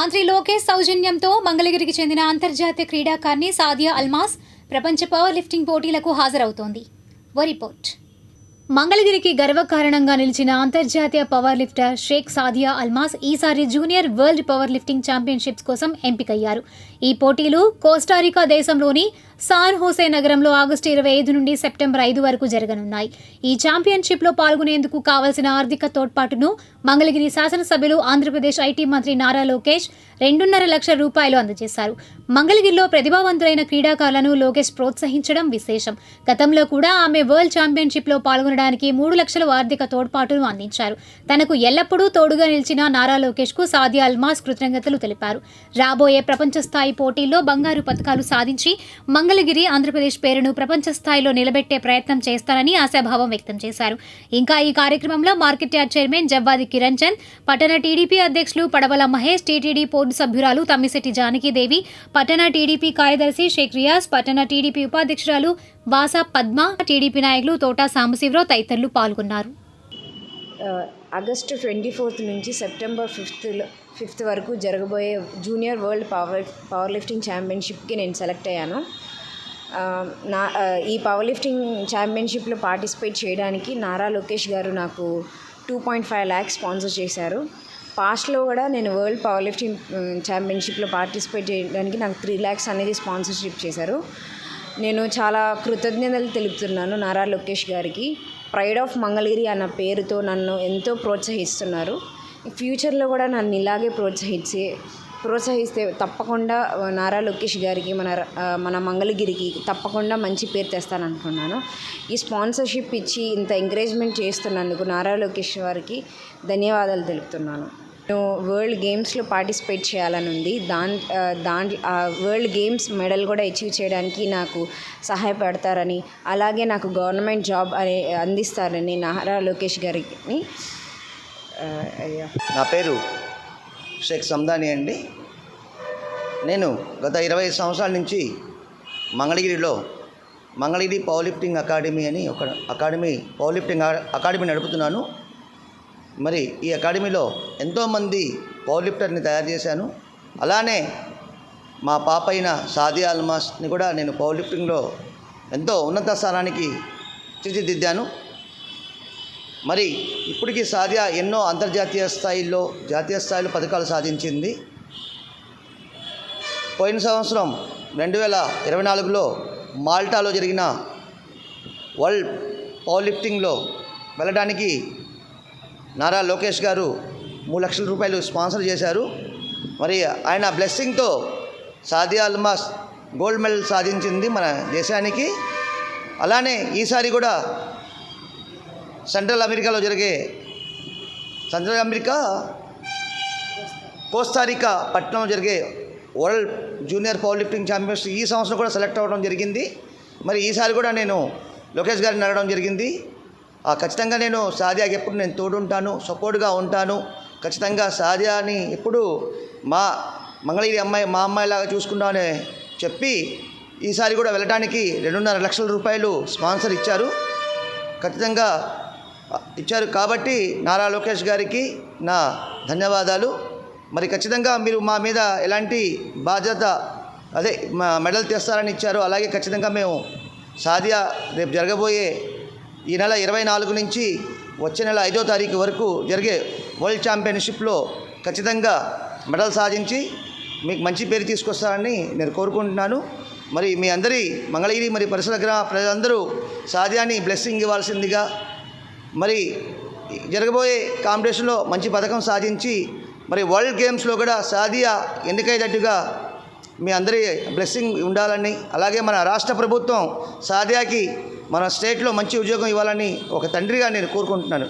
మంత్రి లోకేష్ సౌజన్యంతో మంగళగిరికి చెందిన అంతర్జాతీయ క్రీడాకారిణి సాదియా అల్మాస్ ప్రపంచ పవర్ లిఫ్టింగ్ పోటీలకు హాజరవుతోంది. ఓ రిపోర్ట్. మంగళగిరికి గర్వకారణంగా నిలిచిన అంతర్జాతీయ పవర్ లిఫ్టర్ షేక్ సాదియా అల్మాస్ ఈసారి junior world power lifting championships కోసం ఎంపికయ్యారు. ఈ పోటీలు కోస్టారికా దేశంలోని సాన్ హోసే నగరంలో ఆగస్టు ఇరవై ఐదు నుండి సెప్టెంబర్ ఐదు వరకు జరగనున్నాయి. ఈ ఛాంపియన్షిప్లో పాల్గొనేందుకు కావలసిన ఆర్థిక తోడ్పాటును మంగళగిరి శాసనసభ్యులు ఆంధ్రప్రదేశ్ ఐటీ మంత్రి నారా లోకేష్ రెండున్నర లక్షల రూపాయలు అందజేశారు. మంగళగిరిలో ప్రతిభావంతులైన క్రీడాకారులను లోకేష్ ప్రోత్సహించడం విశేషం. గతంలో కూడా ఆమె వరల్డ్ ఛాంపియన్షిప్లో పాల్గొనడానికి మూడు లక్షల ఆర్థిక తోడ్పాటును అందించారు. తనకు ఎల్లప్పుడూ తోడుగా నిలిచిన నారా లోకేష్కు సాదియా అల్మాస్ కృతజ్ఞతలు తెలిపారు. రాబోయే ప్రపంచ స్థాయి పోటీల్లో బంగారు పథకాలు సాధించి మంగళగిరి ఆంధ్రప్రదేశ్ పేరును ప్రపంచ స్థాయిలో నిలబెట్టే ప్రయత్నం చేస్తారని ఆశాభావం వ్యక్తం చేశారు. ఇంకా ఈ కార్యక్రమంలో market yard chairman Javvadi Kiran Chand పట్టణ టీడీపీ అధ్యక్షులు పడవల మహేష్ టీటీడీ బోర్డు సభ్యురాలు తమ్మిశెట్టి జానకీదేవి పట్టణ టీడీపీ కార్యదర్శి షేక్ రియాజ్ పట్టణ టీడీపీ ఉపాధ్యక్షురాలు వాసా పద్మ టీడీపీ నాయకులు తోటా సాంబశివరావు తదితరులు పాల్గొన్నారు. ఆగస్టు ట్వంటీ ఫోర్త్ నుంచి సెప్టెంబర్ ఫిఫ్త్లో ఫిఫ్త్ వరకు జరగబోయే junior world power power lifting ఛాంపియన్షిప్కి నేను సెలెక్ట్ అయ్యాను. నా ఈ పవర్ లిఫ్టింగ్ ఛాంపియన్షిప్లో పార్టిసిపేట్ చేయడానికి నారా లోకేష్ గారు నాకు two point five lakhs sponsor చేశారు. పాస్ట్లో కూడా నేను వరల్డ్ పవర్ లిఫ్టింగ్ ఛాంపియన్షిప్లో పార్టిసిపేట్ చేయడానికి నాకు త్రీ ల్యాక్స్ అనేది స్పాన్సర్షిప్ చేశారు. నేను చాలా కృతజ్ఞతలు తెలుపుతున్నాను నారా లోకేష్ గారికి. ప్రైడ్ ఆఫ్ మంగళగిరి అన్న పేరుతో నన్ను ఎంతో ప్రోత్సహిస్తున్నారు. ఫ్యూచర్లో కూడా నన్ను ఇలాగే ప్రోత్సహించి ప్రోత్సహిస్తే తప్పకుండా నారా లోకేష్ గారికి మన మన మంగళగిరికి తప్పకుండా మంచి పేరు తెస్తాననుకున్నాను. ఈ స్పాన్సర్షిప్ ఇచ్చి ఇంత ఎంకరేజ్మెంట్ చేస్తున్నందుకు నారా లోకేష్ గారికి ధన్యవాదాలు తెలుపుతున్నాను. నేను వరల్డ్ గేమ్స్లో పార్టిసిపేట్ చేయాలని ఉంది దాని దాంట్లో వరల్డ్ గేమ్స్ మెడల్ కూడా అచీవ్ చేయడానికి నాకు సహాయపడతారని అలాగే నాకు గవర్నమెంట్ జాబ్ అనే అందిస్తారని నారా లోకేష్ గారికి నా పేరు షేక్ సందాని అండి. నేను గత ఇరవై సంవత్సరాల నుంచి మంగళగిరిలో మంగళగిరి పవర్ లిఫ్టింగ్ అకాడమీ అని ఒక అకాడమీ పవర్ లిఫ్టింగ్ అకాడమీ నడుపుతున్నాను. మరి ఈ అకాడమీలో ఎంతోమంది పవర్ లిఫ్టర్ని తయారు చేశాను. అలానే మా పాప అయిన సాది అల్మాస్ని కూడా నేను పవర్ లిఫ్టింగ్లో ఎంతో ఉన్నత స్థానానికి తీర్చిదిద్దాను. మరి ఇప్పటికీ సాధ్య ఎన్నో అంతర్జాతీయ స్థాయిలో జాతీయ స్థాయిలో పథకాలు సాధించింది. పోయిన సంవత్సరం రెండు వేల ఇరవై నాలుగులో మాల్టాలో జరిగిన వరల్డ్ పవర్ లిఫ్టింగ్లో వెళ్ళడానికి నారా లోకేష్ గారు మూడు లక్షల రూపాయలు స్పాన్సర్ చేశారు. మరి ఆయన బ్లెస్సింగ్తో సాదియా అల్మాస్ గోల్డ్ మెడల్ సాధించింది మన దేశానికి. అలానే ఈసారి కూడా సెంట్రల్ అమెరికాలో జరిగే సెంట్రల్ అమెరికా కోస్తారికా పట్టణంలో జరిగే world junior power lifting champions ఈ సంవత్సరం కూడా సెలెక్ట్ అవ్వడం జరిగింది. మరి ఈసారి కూడా నేను లోకేష్ గారిని అడగడం జరిగింది. ఆ, ఖచ్చితంగా నేను సాదియాకి ఎప్పుడు నేను తోడుంటాను సపోర్ట్గా ఉంటాను. ఖచ్చితంగా సాదియాని ఎప్పుడు మా మంగళగిరి అమ్మాయి మా అమ్మాయిలాగా చూసుకుంటామని చెప్పి ఈసారి కూడా వెళ్ళడానికి రెండున్నర లక్షల రూపాయలు స్పాన్సర్ ఇచ్చారు. ఖచ్చితంగా ఇచ్చారు కాబట్టి నారా లోకేష్ గారికి నా ధన్యవాదాలు. మరి ఖచ్చితంగా మీరు మా మీద ఎలాంటి బాధ్యత అదే మా మెడల్ తెస్తారని ఇచ్చారు అలాగే ఖచ్చితంగా మేము సాదియా రేపు జరగబోయే ఈ నెల ఇరవై నాలుగు నుంచి వచ్చే నెల ఐదో తారీఖు వరకు జరిగే వరల్డ్ ఛాంపియన్షిప్లో ఖచ్చితంగా మెడల్ సాధించి మీకు మంచి పేరు తీసుకొస్తారని నేను కోరుకుంటున్నాను. మరి మీ అందరి మంగళగిరి మరి పరిసర గ్రామ ప్రజలందరూ సాధ్యాన్ని బ్లెస్సింగ్ ఇవ్వాల్సిందిగా మరి జరగబోయే కాంపిటీషన్లో మంచి పథకం సాధించి మరి వరల్డ్ గేమ్స్లో కూడా సాదియా ఎన్నికయ్యేటట్టుగా మీ అందరి బ్లెస్సింగ్ ఉండాలని అలాగే మన రాష్ట్ర ప్రభుత్వం సాదియాకి మన స్టేట్లో మంచి ఉద్యోగం ఇవ్వాలని ఒక తండ్రిగా నేను కోరుకుంటున్నాను.